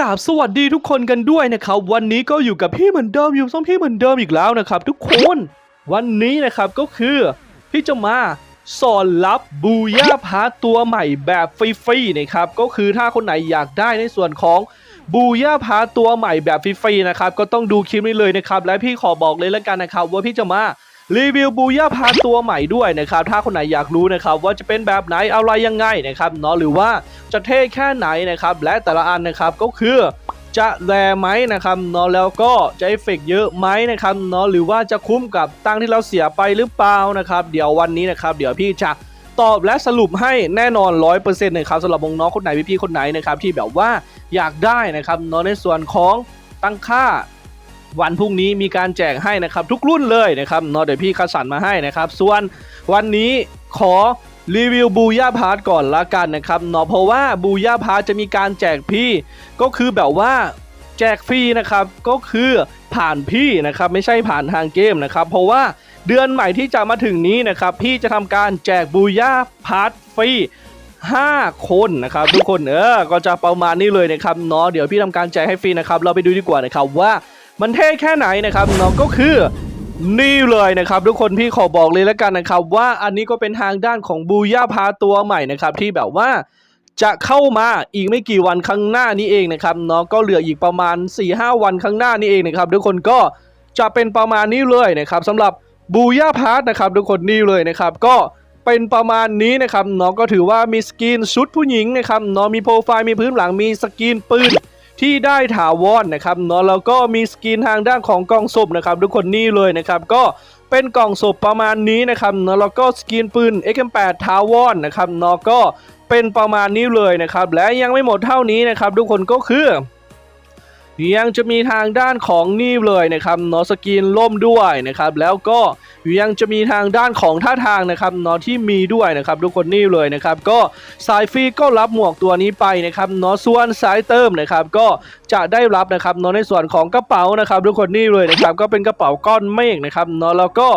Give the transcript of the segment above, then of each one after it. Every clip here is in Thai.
กราบสวัสดีทุกคนกันด้วยนะครับ วันนี้ก็อยู่กับพี่เหมือนเดิมอยู่ซ่อมพี่เหมือนเดิมอีกแล้วนะครับ ทุกคนวันนี้นะครับก็คือพี่จะมาสอนรับบูย่าพาตัวใหม่แบบฟรีๆนะครับก็คือถ้าคนไหนอยากได้ในส่วนของบูย่าพาตัวใหม่แบบฟรีๆนะครับก็ต้องดูคลิปนี้เลยนะครับและพี่ขอบอกเลยแล้วกันนะครับว่าพี่จะมา รีวิวบูย่าพาตัวใหม่ด้วยนะครับ ถ้าคนไหนอยากรู้นะครับว่าจะเป็นแบบไหนอะไรยังไงนะครับเนาะหรือว่าจะเท่แค่ไหนนะครับและแต่ละอันนะครับก็คือจะแรไหมนะครับเนาะแล้วก็จะเอฟเฟกต์เยอะไหมนะครับเนาะหรือว่าจะคุ้มกับตังที่เราเสียไปหรือเปล่านะครับเดี๋ยววันนี้นะครับเดี๋ยวพี่จะตอบและสรุปให้แน่นอน 100%นะครับสำหรับน้องคนไหนพี่ๆคนไหนนะครับที่แบบว่าอยากได้นะครับเนาะในส่วนของตั้งค่า วันพรุ่งนี้มีการแจกให้นะครับทุกรุ่นเลยนะครับเนาะเดี๋ยวพี่คัดสรรมาให้นะครับ ส่วนวันนี้ขอรีวิวบูย่าพาร์ทก่อนละกันนะครับเนาะเพราะว่าบูย่าพาร์ทจะมีการแจกพี่ก็คือแบบว่าแจกฟรีนะครับก็คือผ่านพี่นะครับไม่ใช่ผ่านทางเกมนะครับ เพราะว่าเดือนใหม่ที่จะมาถึงนี้นะครับพี่จะทำการแจกบูย่าพาร์ทฟรี5 คนนะครับทุกคนเออก็จะประมาณนี้เลยนะครับเนาะเดี๋ยวพี่ทำการแจกให้ฟรีนะครับเราไปดูดีกว่านะครับว่า มันเท่แค่ไหนนะครับเนาะก็คือนี่เลยนะครับ ทุกคนพี่ขอบอกเลยแล้วกันนะครับ ว่าอันนี้ก็เป็นทางด้านของบูย่าพาตัวใหม่นะครับที่แบบว่าจะเข้ามาอีกไม่กี่วันข้างหน้านี้เองนะครับเนาะก็เหลืออีกประมาณ 4-5 วันข้างหน้านี้เองนะครับทุกคนก็จะเป็นประมาณนี้เลยนะครับสำหรับบูย่าพาร์ทนะครับทุกคนนี่เลยนะครับก็เป็นประมาณนี้นะครับเนาะก็ถือว่ามีสกินชุดผู้หญิงนะครับเนาะมีโปรไฟล์มีพื้นหลังมีสกินปืน ที่ได้ถาวรนนะครับเนาะแล้วก็มีสกินทางด้านของกล่องศพนะครับทุกคนนี่เลยนะครับก็เป็นกล่องศพประมาณนี้นะครับเนาะแล้วก็สกินปืน XM8 ถาวรนะครับเนาะก็เป็นประมาณนี้เลยนะครับและยังไม่หมดเท่านี้นะครับทุกคนก็คือ ยังจะมีทางด้านของนี่เลยนะครับเนาะสกินล่มด้วยนะครับแล้วก็ยังจะมีทางด้านของท่าทางนะครับเนาะที่มีด้วยนะครับทุกคนนี่เลยนะครับก็สายฟรีก็รับหมวกตัวนี้ไปนะครับเนาะส่วนสายเติมนะครับก็จะได้รับนะครับเนาะในส่วนของกระเป๋านะครับทุกคนนี่เลยนะครับก็เป็นกระเป๋าก้อนเมฆนะครับเนาะแล้วก็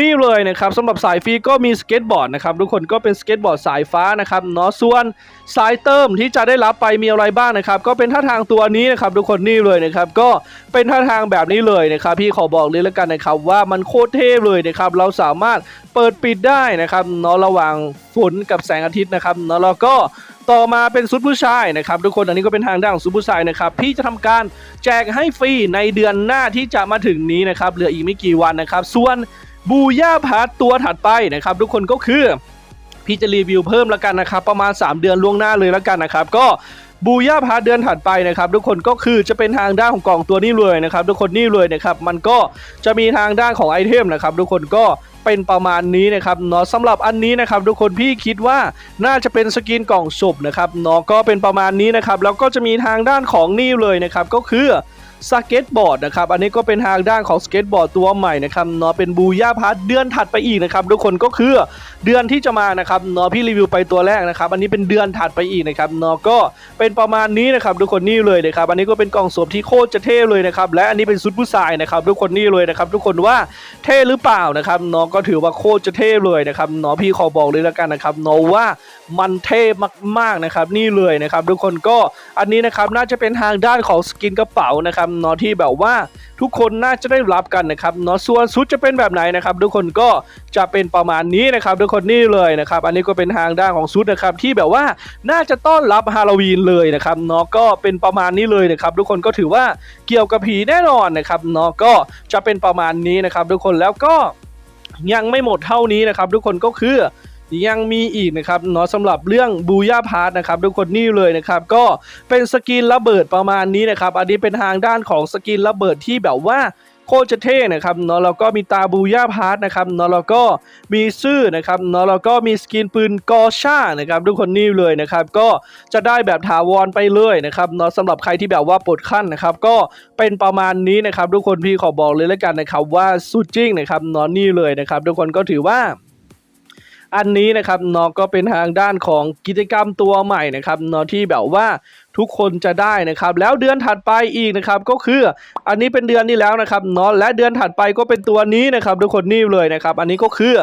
นี่เลยนะครับสำหรับสายฟรีก็มีสเก็ตบอร์ดนะครับทุกคนก็เป็นสเก็ตบอร์ดสายฟ้านะครับเนาะส่วนสายเติมที่จะได้รับไปมีอะไรบ้างนะครับ ก็เป็นท่าทางตัวนี้นะครับทุกคนนี่เลยนะครับก็เป็นท่าทางแบบนี้เลยนะครับพี่ขอบอกเลยแล้วกันนะครับว่ามันโคตรเท่เลยนะครับเราสามารถเปิดปิดได้นะครับเนาะระหว่างฝนกับแสงอาทิตย์นะครับเนาะแล้วก็ต่อมาเป็นชุดผู้ชายนะครับทุกคนอันนี้ก็เป็นทางด้านของชุดผู้ชายนะครับพี่จะทำการแจกให้ฟรีในเดือนหน้าที่จะมาถึงนี้นะครับเหลืออีกไม่กี่วันนะครับ ส่วน บูย่าพาร์ตตัวถัดไปนะครับ ทุกคนก็คือพี่จะรีวิวเพิ่มแล้วกันนะครับ ประมาณ 3 เดือนล่วงหน้าเลยแล้วกันนะครับ ก็บูย่าพาเดือนถัดไปนะครับ ทุกคนก็คือจะเป็นทางด้านของกล่องตัวนี้เลยนะครับ ทุกคนนี่เลยนะครับ มันก็จะมีทางด้านของไอเทมนะครับ ทุกคนก็เป็นประมาณนี้นะครับเนาะสำหรับอันนี้นะครับ ทุกคนพี่คิดว่าน่าจะเป็นสกินกล่องศพนะครับเนาะก็เป็นประมาณนี้นะครับ แล้วก็จะมีทางด้านของนี่เลยนะครับ ก็คือ สเก็ตบอร์ดนะครับ อันนี้ก็เป็นทางด้านของสเก็ตบอร์ดตัวใหม่นะครับเนาะเป็นบูย่าพาร์ทเดือนถัดไปอีกนะครับทุกคนก็คือเดือนที่จะมานะครับเนาะพี่รีวิวไปตัวแรกนะครับ อันนี้เป็นเดือนถัดไปอีกนะครับเนาะก็เป็นประมาณนี้นะครับทุกคนนี่เลยนะครับ อันนี้ก็เป็นกล่องสวมที่โคตรจะเท่เลยนะครับ และอันนี้เป็นชุดผู้ชายนะครับทุกคนนี่เลยนะครับ ทุกคนว่าเท่หรือเปล่านะครับเนาะก็ถือว่าโคตรจะเท่เลยนะครับเนาะพี่ขอบอกเลยแล้วกันนะครับเนาะว่ามันเท่มากๆนะครับนี่เลยนะครับ ทุกคนก็อันนี้นะครับน่าจะเป็นทางด้านของสกินกระเป๋านะครับเนาะที่แบบว่าทุกคนน่าจะได้รับกันนะครับเนาะส่วนชุดจะเป็นแบบไหนนะครับ ทุกคนก็จะเป็นประมาณนี้นะครับ ทุกคนนี่เลยนะครับ อันนี้ก็เป็นทางด้านของชุดนะครับ ที่แบบว่าน่าจะต้อนรับฮาโลวีนเลยนะครับเนาะก็เป็นประมาณนี้เลยนะครับ ทุกคนก็ถือว่าเกี่ยวกับผีแน่นอนนะครับเนาะก็จะเป็นประมาณนี้นะครับ ทุกคนแล้วก็ยังไม่หมดเท่านี้นะครับ ทุกคนก็คือ ยังมีอีกนะครับเนาะสำหรับเรื่องบูย่าพาร์ทนะครับทุกคนนี่เลยนะครับก็เป็นสกินระเบิดประมาณนี้นะครับอันนี้เป็นทางด้านของสกินระเบิดที่แบบว่าโคตรจะเท่นะครับเนาะแล้วก็มีตาบูย่าพาร์ทนะครับเนาะแล้วก็มีซื่อนะครับเนาะแล้วก็มีสกินปืนกอชานะครับทุกคนนี่เลยนะครับก็จะได้แบบถาวรไปเลยนะครับเนาะสำหรับใครที่แบบว่าปลดขั้นนะครับก็เป็นประมาณนี้นะครับทุกคนพี่ขอบอกเลยแล้วกันนะครับว่าสุดจริงนะครับเนาะนี่เลยนะครับทุกคนก็ถือว่า อันนี้นะครับเนาะก็เป็นทางด้านของกิจกรรมตัวใหม่นะครับเนาะที่แบบว่าทุกคนจะได้นะครับ แล้วเดือนถัดไปอีกนะครับก็คืออันนี้เป็นเดือนนี้แล้วนะครับเนาะและเดือนถัดไปก็เป็นตัวนี้นะครับ ทุกคนนี่เลยนะครับ อันนี้ก็คือ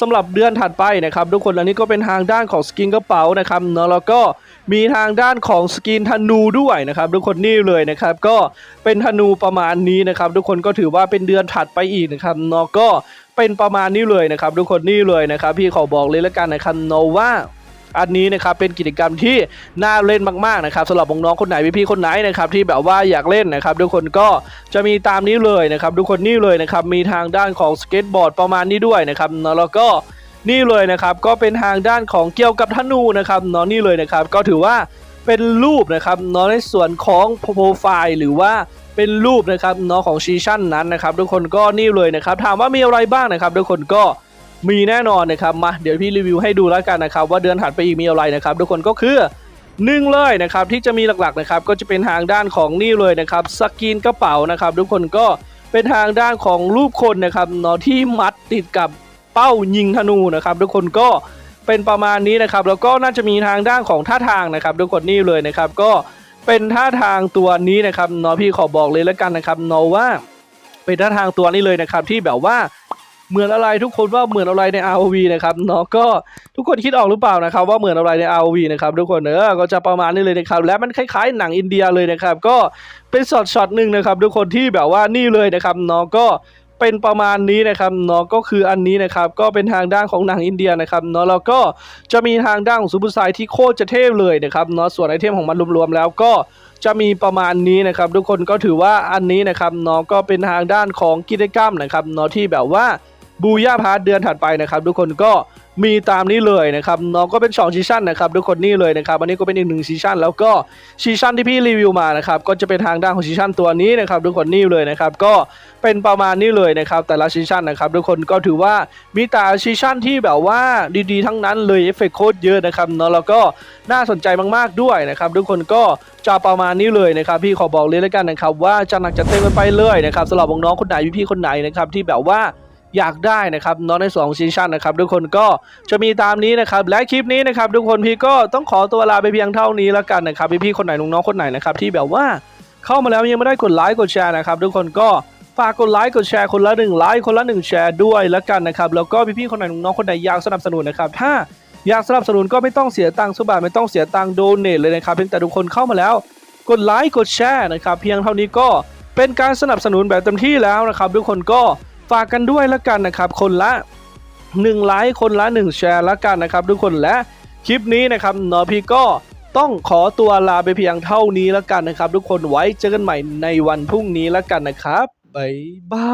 สำหรับเดือนถัดไปนะครับ ทุกคนอันนี้ก็เป็นทางด้านของสกินกระเป๋านะครับเนาะแล้วก็มีทางด้านของสกินธนูด้วยนะครับ ทุกคนนี่เลยนะครับ ก็เป็นธนูประมาณนี้นะครับ ทุกคนก็ถือว่าเป็นเดือนถัดไปอีกนะครับเนาะก็ เป็นประมาณนี้เลยนะครับ ทุกคนนี่เลยนะครับ พี่ขอบอกเลยแล้วกันนะครับเนว่าอันนี้นะครับเป็นกิจกรรมที่น่าเล่นมากๆนะครับสำหรับน้องๆคนไหนพี่ๆคนไหนนะครับที่แบบว่าอยากเล่นนะครับ ทุกคนก็จะมีตามนี้เลยนะครับ ทุกคนนี่เลยนะครับมีทางด้านของสเก็ตบอร์ดประมาณนี้ด้วยนะครับแล้วก็นี่เลยนะครับก็เป็นทางด้านของเกี่ยวกับธนูนะครับเนาะนี่เลยนะครับ ก็ถือว่า เป็นรูปนะครับเนาะในส่วนของโปรไฟล์หรือว่าเป็นรูปนะครับเนาะของซีชั่นนั้นนะครับทุกคนก็นี่เลยนะครับถามว่ามีอะไรบ้างนะครับทุกคนก็มีแน่นอนนะครับมาเดี๋ยวพี่รีวิวให้ดูแล้วกันนะครับว่าเดือนถัดไปอีกมีอะไรนะครับทุกคนก็คือหนึ่งเลยนะครับที่จะมีหลักๆนะครับก็จะเป็นทางด้านของนี่เลยนะครับสกินกระเป๋านะครับทุกคนก็เป็นทางด้านของรูปคนนะครับเนาะที่มัดติดกับเป้ายิงธนูนะครับทุกคนก็ เป็นประมาณนี้นะครับ แล้วก็น่าจะมีทางด้านของท่าทางนะครับทุกคนนี่เลยนะครับ ก็เป็นท่าทางตัวนี้นะครับเนาะพี่ขอบอกเลยแล้วกันนะครับเนาะว่าเป็นท่าทางตัวนี้เลยนะครับ ที่แบบว่าเหมือนอะไรทุกคนว่าเหมือนอะไรใน ROV นะครับเนาะก็ทุกคนคิดออกหรือเปล่านะครับ ว่าเหมือนอะไรใน ROV นะครับทุกคนเออก็จะประมาณนี้เลยนะครับ และมันคล้ายๆหนังอินเดียเลยนะครับ ก็เป็นช็อตช็อตหนึ่งนะครับ ทุกคนที่แบบว่านี่เลยนะครับเนาะก็ เป็นประมาณนี้นะครับเนาะก็คืออันนี้นะครับก็เป็นทางด้านของหนังอินเดียนะครับเนาะแล้วก็จะมีทางด้านของซูเปอร์ไซที่โคตรจะเท่เลยนะครับเนาะส่วนไอเทมของมันรวมๆแล้วก็จะมีประมาณนี้นะครับทุกคนก็ถือว่าอันนี้นะครับเนาะก็เป็นทางด้านของกิจกรรมนะครับเนาะที่แบบว่า บูย่าพาร์ทเดือนถัดไปนะครับทุกคนก็มีตามนี้เลยนะครับเนาะก็เป็น2ซีซั่นนะครับทุกคนนี่เลยนะครับอันนี้ก็เป็นอีกหนึ่งซีซั่นแล้วก็ซีซั่นที่พี่รีวิวมานะครับก็จะเป็นทางด้านของซีซั่นตัวนี้นะครับทุกคนนี่เลยนะครับก็เป็นประมาณนี้เลยนะครับแต่ละซีซั่นนะครับทุกคนก็ถือว่ามีแต่ซีซั่นที่แบบว่าดีๆทั้งนั้นเลยเอฟเฟกโคตรเยอะนะครับเนาะแล้วก็น่าสนใจมากๆด้วยนะครับทุกคนก็จะประมาณนี้เลยนะครับพี่ขอบอกเลยแล้วกันนะครับว่าจะหนักจะเต็มกันไปเลยนะครับสำหรับน้องๆคนไหนพี่ๆคนไหนนะครับที่แบบว่า อยากได้นะครับน้องในสองซีซั่นนะครับทุกคนก็จะมีตามนี้นะครับและคลิปนี้นะครับทุกคนพี่ก็ต้องขอตัวลาไปเพียงเท่านี้แล้วกันนะครับพี่ๆคนไหนน้องๆคนไหนนะครับที่แบบว่าเข้ามาแล้วยังไม่ได้กดไลค์กดแชร์นะครับทุกคนก็ฝากกดไลค์กดแชร์คนละหนึ่งไลค์คนละหนึ่งแชร์ด้วยแล้วกันนะครับแล้วก็พี่ๆคนไหนน้องๆคนไหนอยากสนับสนุนนะครับถ้าอยากสนับสนุนก็ไม่ต้องเสียตังค์สุบาทไม่ต้องเสียตังค์โดเนทเลยนะครับเพียงแต่ทุกคนเข้ามาแล้วกดไลค์กดแชร์นะครับเพียงเท่านี้ก็เป็นการสนับสนุนแบบเต็มที่แล้วนะครับทุกคนก็ ฝากกันด้วยแล้วกันนะครับ คนละ1ไลค์คนละ 1 แชร์แล้วกันนะครับ ทุกคนและคลิปนี้นะครับนอพี่ก็ต้องขอตัวลาไปเพียงเท่านี้แล้วกันนะครับ ทุกคนไว้เจอกันใหม่ในวันพรุ่งนี้แล้วกันนะครับบ๊ายบา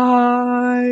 ย